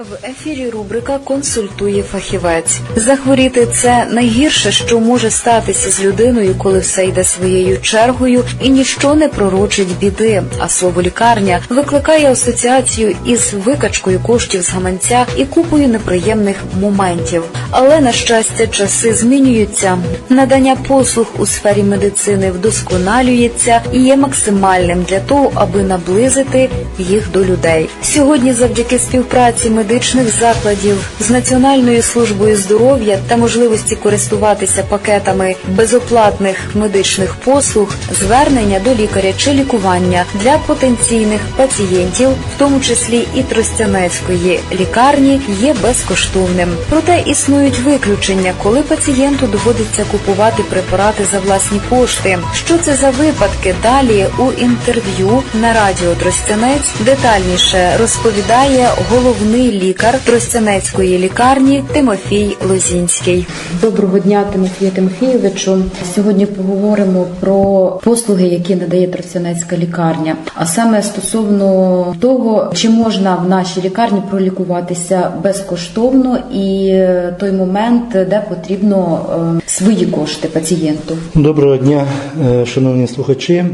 В ефірі рубрика Консультує фахівець. Захворіти це найгірше, що може статися з людиною, коли все йде своєю чергою, і ніщо не пророчить біди. А слово лікарня викликає асоціацію із викачкою коштів з гаманця і купою неприємних моментів. Але на щастя, часи змінюються. Надання послуг у сфері медицини вдосконалюється і є максимальним для того, аби наблизити їх до людей. Сьогодні, завдяки співпраці медичних закладів з Національною службою здоров'я та можливості користуватися пакетами безоплатних медичних послуг, звернення до лікаря чи лікування для потенційних пацієнтів, в тому числі і Тростянецької лікарні, є безкоштовним. Проте існують виключення, коли пацієнту доводиться купувати препарати за власні кошти. Що це за випадки? Далі у інтерв'ю на радіо Тростянець детальніше розповідає головний лікар Тростянецької лікарні Тимофій Лозінський. Доброго дня, Тимофію Тимофійовичу. Сьогодні поговоримо про послуги, які надає Тростянецька лікарня. А саме стосовно того, чи можна в нашій лікарні пролікуватися безкоштовно і е, той момент, де потрібно е, свої кошти пацієнту. Доброго дня, е, шановні слухачі.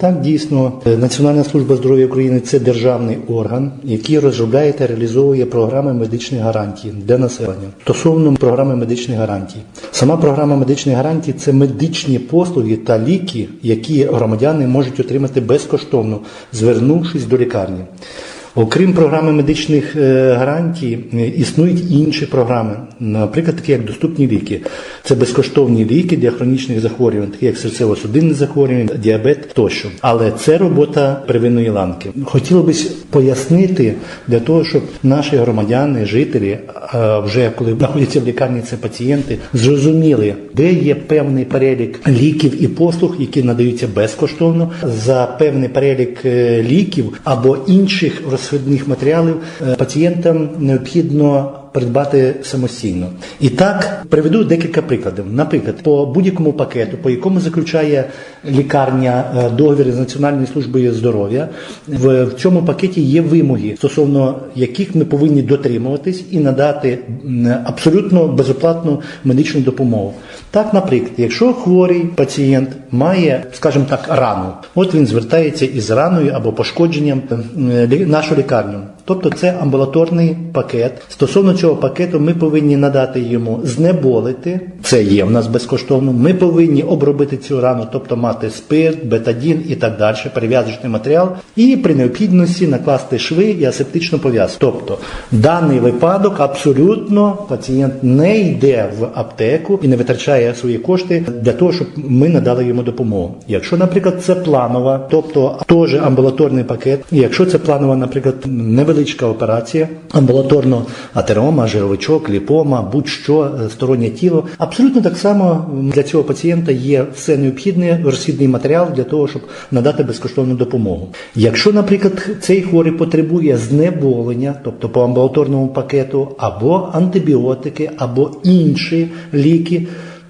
Так, дійсно, Національна служба здоров'я України це державний орган, який розробляє та реалізовує програми медичних гарантій для населення. Стосовно програми медичних гарантій, сама програма медичних гарантій це медичні послуги та ліки, які громадяни можуть отримати безкоштовно, звернувшись до лікарні. Окрім програми медичних е, гарантій, е, існують інші програми, наприклад, такі як доступні ліки. Це безкоштовні ліки для хронічних захворювань, такі як серцево-судинне захворювання, діабет тощо. Але це робота первинної ланки. Хотілося б пояснити для того, щоб наші громадяни, жителі, е, вже коли знаходяться в лікарні, це пацієнти, зрозуміли, де є певний перелік ліків і послуг, які надаються безкоштовно, за певний перелік е, ліків або інших розхідних матеріалів е, пацієнтам необхідно придбати самостійно. І так приведу декілька прикладів. Наприклад, по будь-якому пакету, по якому заключає лікарня е, договір з Національною службою здоров'я, в, цьому пакеті є вимоги, стосовно яких ми повинні дотримуватись і надати абсолютно безоплатну медичну допомогу. Так, наприклад, якщо хворий пацієнт має, скажімо так, рану, от він звертається із раною або пошкодженням е, нашу лікарню. Тобто це амбулаторний пакет. Стосовно цього пакету ми повинні надати йому знеболити. Це є в нас безкоштовно. Ми повинні обробити цю рану, тобто мати спирт, бетадін і так далі, перев'язочний матеріал, і при необхідності накласти шви і асептичну пов'язку. Тобто, даний випадок абсолютно пацієнт не йде в аптеку і не витрачає свої кошти для того, щоб ми надали йому допомогу. Якщо, наприклад, це планова, тобто теж амбулаторний пакет, і якщо це планова, наприклад, невеличка операція, амбулаторно атерома, жировичок, ліпома, будь-що е, стороннє тіло, абсолютно так само для цього пацієнта є все необхідне розхідний матеріал для того, щоб надати безкоштовну допомогу. Якщо, наприклад, цей хворий потребує знеболення, тобто по амбулаторному пакету, або антибіотики, або інші ліки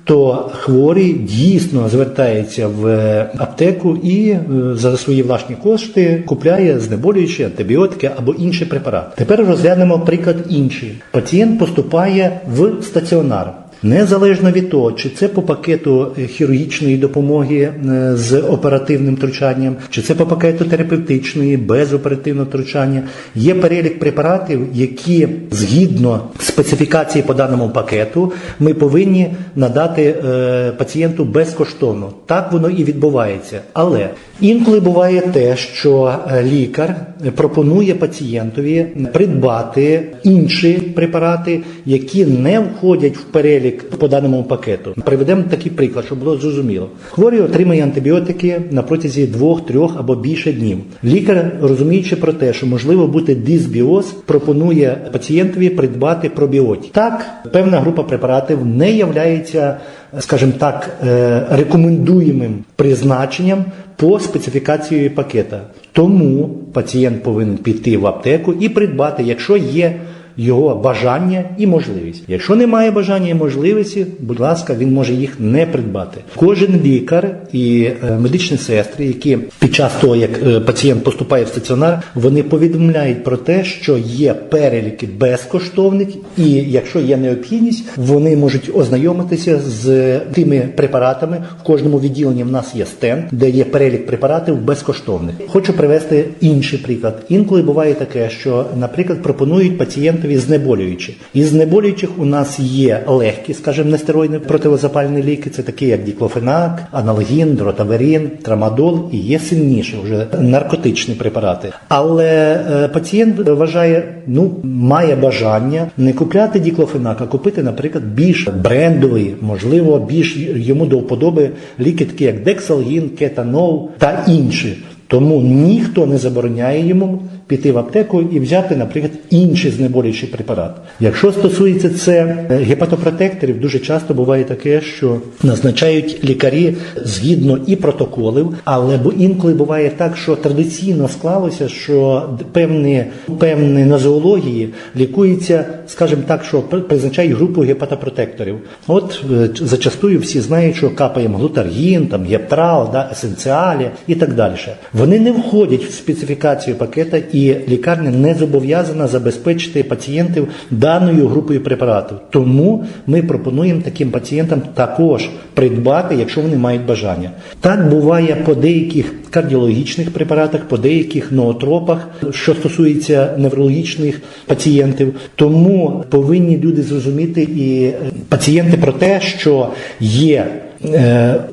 то хворий дійсно звертається в е, аптеку і е, за свої власні кошти купляє знеболюючі антибіотики або інші препарати. Тепер розглянемо приклад інший. Пацієнт поступає в стаціонар. Незалежно від того, чи це по пакету е, хірургічної допомоги е, з оперативним втручанням, чи це по пакету терапевтичної без оперативного втручання, є перелік препаратів, які згідно специфікації по даному пакету ми повинні надати е, пацієнту безкоштовно. Так воно і відбувається. Але інколи буває те, що лікар пропонує пацієнтові придбати інші препарати, які не входять в перелік по даному пакету. Приведемо такий приклад, щоб було зрозуміло. Хворий отримає антибіотики на протязі двох, трьох або більше днів. Лікар, розуміючи про те, що можливо бути дисбіоз, пропонує пацієнтові придбати пробіотик. Так, певна група препаратів не являється, скажімо так, е, рекомендуємим призначенням по специфікації пакета. Тому пацієнт повинен піти в аптеку і придбати, якщо є його бажання і можливість. Якщо немає бажання і можливості, будь ласка, він може їх не придбати. Кожен лікар і е, медичні сестри, які під час того, як е, пацієнт поступає в стаціонар, вони повідомляють про те, що є переліки безкоштовних, і якщо є необхідність, вони можуть ознайомитися з тими препаратами. В кожному відділенні в нас є стенд, де є перелік препаратів безкоштовних. Хочу привести інший приклад. Інколи буває таке, що, наприклад, пропонують пацієнтові знеболюючі. Із знеболюючих у нас є легкі, скажімо, нестероїдні противозапальні ліки, це такі як діклофенак, аналгін, дротаверін, трамадол і є сильніші вже наркотичні препарати. Але е, пацієнт вважає, ну має бажання не купляти діклофенак, а купити, наприклад, більш брендовий, можливо, більш йому до вподоби ліки, такі як дексалгін, кетанол та інші. Тому ніхто не забороняє йому піти в аптеку і взяти, наприклад, інший знеболюючий препарат. Якщо стосується це е, гепатопротекторів, дуже часто буває таке, що назначають лікарі згідно і протоколів, але інколи буває так, що традиційно склалося, що певні певні нозології лікуються, скажімо так, що призначають групу гепатопротекторів. От е, зачастую всі знають, що капаємо глутаргін, там гептрал, да, есенціалі і так далі. Вони не входять в специфікацію пакета, і лікарня не зобов'язана забезпечити пацієнтів даною групою препаратів. Тому ми пропонуємо таким пацієнтам також придбати, якщо вони мають бажання. Так буває по деяких кардіологічних препаратах, по деяких ноотропах, що стосується неврологічних пацієнтів. Тому повинні люди зрозуміти і е, пацієнти про те, що є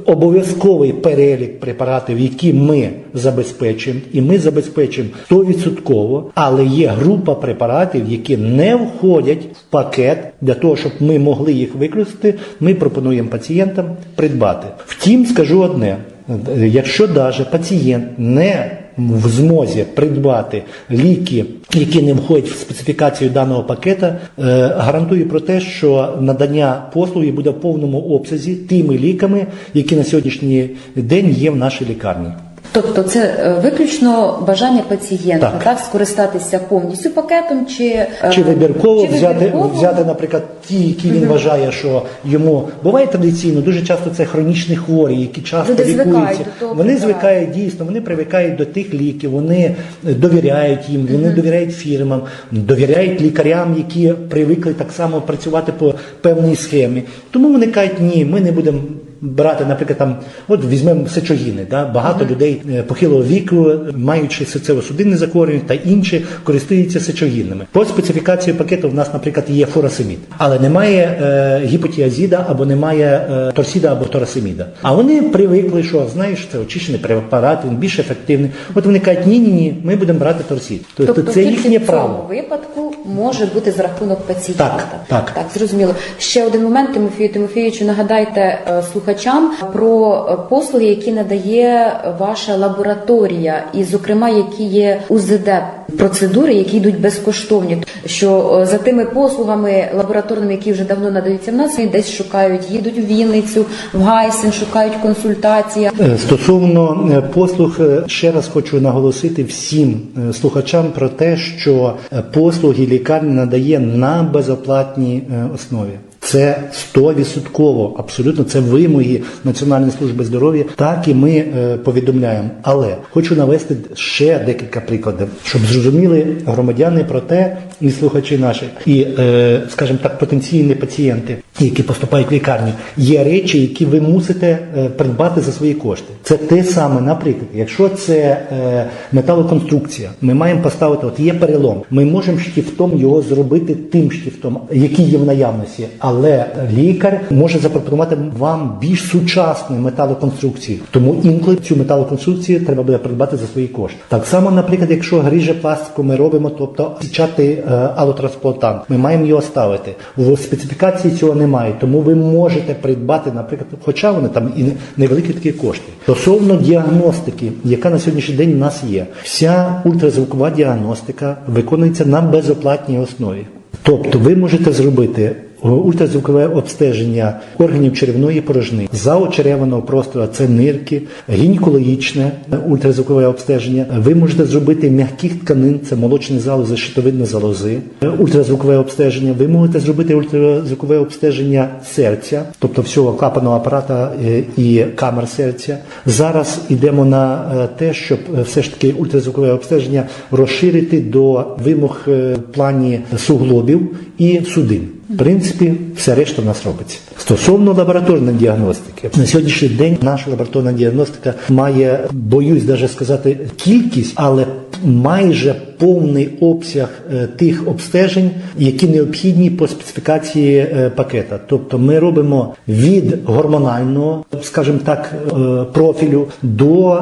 обов'язковий перелік препаратів, які ми забезпечимо, і ми забезпечимо 100%, але є група препаратів, які не входять в пакет для того, щоб ми могли їх використати. Ми пропонуємо пацієнтам придбати. Втім, скажу одне: е, якщо навіть пацієнт не в змозі придбати ліки, які не входять в специфікацію даного пакета, е, гарантую про те, що надання послуги буде в повному обсязі тими ліками, які на сьогоднішній день є в нашій лікарні. Тобто це е, виключно бажання пацієнта, Так. так, скористатися повністю пакетом, чи, е, Чи вибірково чи взяти, вибірково? взяти, наприклад, ті, які він вважає, що йому буває традиційно, дуже часто це хронічні хворі, які часто Люди лікуються. того Вони препарату. звикають дійсно, вони привикають до тих ліків, вони довіряють їм, вони довіряють фірмам, довіряють лікарям, які привикли так само працювати по певній схемі. Тому вони кажуть, ні, ми не будемо. Брати, наприклад, там, от візьмемо сечогіни, да? багато людей е, похилого віку, маючи серцево-судинне захворювання та інші, користуються сечогінними. По специфікації пакету в нас, наприклад, є фуросемід, але немає е, гіпотіазіда або немає е, торсіда або торасеміда. А вони привикли, що знаєш, це очищений препарат, він більш ефективний. От вони кажуть, ні, ні, ні, ми будемо брати торсід. Тобто, Тобто це їхнє в цьому право. випадку може бути за рахунок пацієнта. Так, так. так, зрозуміло. Ще один момент, Тимофію Тимофійовичу, нагадайте е, слухачам про послуги, які надає ваша лабораторія, і, зокрема, які є УЗД процедури, які йдуть безкоштовні. Що е, за тими послугами лабораторними, які вже давно надаються в нас, вони десь шукають, їдуть в Вінницю, в Гайсен, шукають консультації. Е, Стосовно е, послуг, ще раз хочу наголосити всім слухачам про те, що послуги лікарня надає на безоплатній основі. Це 100%, абсолютно це вимоги Національної служби здоров'я. Так і ми е, повідомляємо. Але хочу навести ще декілька прикладів, щоб зрозуміли громадяни про те, і слухачі наші, і, е, скажімо так, потенційні пацієнти, які поступають в лікарню. Є речі, які ви мусите е, придбати за свої кошти. Це те саме, наприклад, якщо це металоконструкція, ми маємо поставити, от є перелом, ми можемо штифтом його зробити тим штифтом, який є в наявності, але лікар може запропонувати вам більш сучасну металоконструкцію. Тому інколи цю металоконструкцію треба буде придбати за свої кошти. Так само, наприклад, якщо гріже пластику ми робимо, тобто січати е, алотрансплантант, ми маємо його ставити. В специфікації цього немає, тому ви можете придбати, наприклад, хоча вони там і невеликі такі кошти. Стосовно діагностики, яка на сьогоднішній день у нас є, вся ультразвукова діагностика виконується на безоплатній основі. Тобто ви можете зробити ультразвукове обстеження органів черевної порожнини, заочереваного простору, це нирки, гінекологічне ультразвукове обстеження. Ви можете зробити м'яких тканин, це молочні залози, щитовидні залози, ультразвукове обстеження. Ви можете зробити ультразвукове обстеження серця, тобто всього клапаного апарата е, і камер серця. Зараз йдемо на е, те, щоб е, все ж таки ультразвукове обстеження розширити до вимог е, в плані суглобів і судин. Принципі, все решта в нас робиться. Стосовно лабораторної діагностики, на сьогоднішній день наша лабораторна діагностика має, боюсь навіть сказати, кількість, але майже повний обсяг е, тих обстежень, які необхідні по специфікації е, пакета. Тобто ми робимо від гормонального, скажімо так, е, профілю до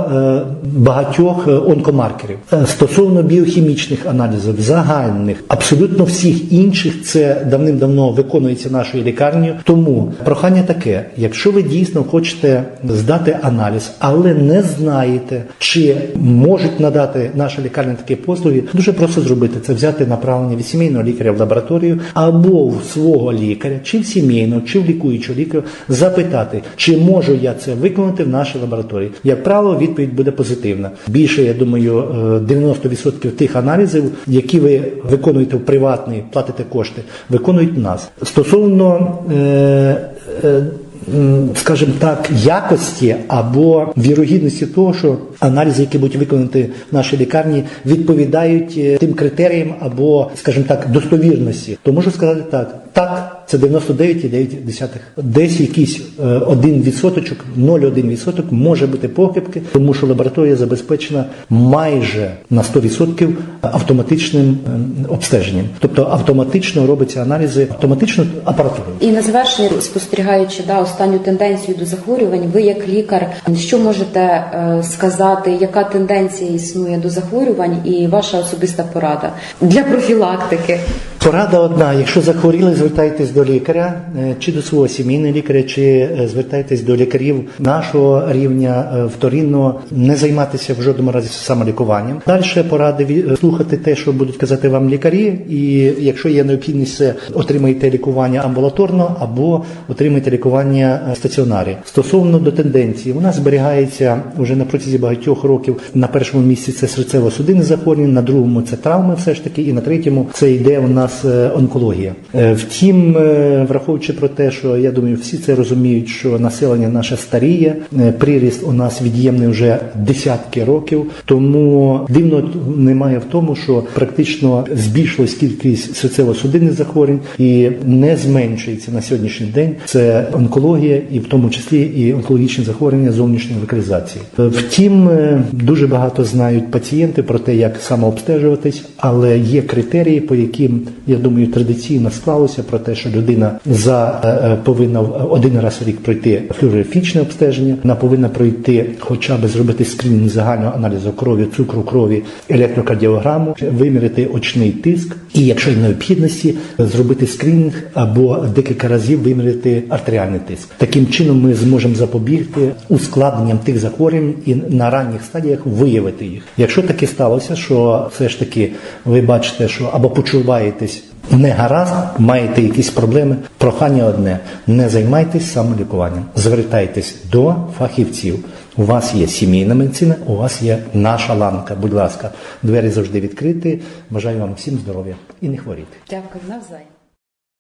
багатьох онкомаркерів. Стосовно біохімічних аналізів, загальних, абсолютно всіх інших, це давним-давно виконується нашою лікарнею. Тому прохання таке: якщо ви дійсно хочете здати аналіз, але не знаєте, чи можуть надати наша лікарня такі послуги, дуже просто зробити це: взяти направлення від сімейного лікаря в лабораторію або в свого лікаря, чи в сімейного, чи в лікуючого лікаря, запитати, чи можу я це виконати в нашій лабораторії. Як правило, відповідь буде позитивна. Більше, я думаю, е, 90% тих аналізів, які ви виконуєте в приватний, платите кошти, виконують нас. Стосовно е, е, скажімо так, якості або вірогідності того, що аналізи, які будуть виконані в нашій лікарні, відповідають е, тим критеріям або, скажімо так, достовірності, то можу сказати так. Так, це 99,9. Десь якийсь е, 1 відсоточок, 0,1 відсоток може бути похибки, тому що лабораторія забезпечена майже на 100% автоматичним е, обстеженням. Тобто автоматично робиться аналізи автоматично апаратурою. І на завершення, спостерігаючи да, останню тенденцію до захворювань, ви як лікар, що можете е, сказати, яка тенденція існує до захворювань і ваша особиста порада для профілактики? Порада одна: якщо захворіли, звертайтесь до лікаря, е, чи до свого сімейного лікаря, чи е, звертайтесь до лікарів нашого рівня е, вторинного, не займатися в жодному разі самолікуванням. Далі поради слухати те, що будуть казати вам лікарі, і якщо є необхідність, отримайте лікування амбулаторно або отримайте лікування в стаціонарі. Стосовно до тенденції, вона зберігається вже на протязі багатьох років. На першому місці це серцево-судинне захворювання, на другому це травми, все ж таки, і на третьому це йде у нас е, онкологія. Е, Втім, е, враховуючи про те, що я думаю, всі це розуміють, що населення наше старіє, приріст у нас від'ємний вже десятки років, тому дивно немає в тому, що практично збільшилась кількість серцево-судинних захворювань і не зменшується на сьогоднішній день. Це онкологія, і в тому числі і онкологічні захворювання зовнішньої локалізації. Втім, дуже багато знають пацієнти про те, як самообстежуватись, але є критерії, по яким я думаю, традиційно склалося про те, що людина за е, е, повинна один раз в рік пройти флюорографічне обстеження, вона повинна пройти, хоча б зробити скринінг загального аналізу крові, цукру крові, електрокардіограму, виміряти очний тиск, і якщо є необхідності, зробити скринінг або декілька разів виміряти артеріальний тиск. Таким чином ми зможемо запобігти ускладненням тих захворювань і на ранніх стадіях виявити їх. Якщо таке сталося, що все ж таки ви бачите, що або почуваєтесь не гаразд, маєте якісь проблеми. Прохання одне: не займайтесь самолікуванням, звертайтесь до фахівців. У вас є сімейна медицина, у вас є наша ланка. Будь ласка, двері завжди відкриті. Бажаю вам всім здоров'я і не хворіти. Дякую навзаєм.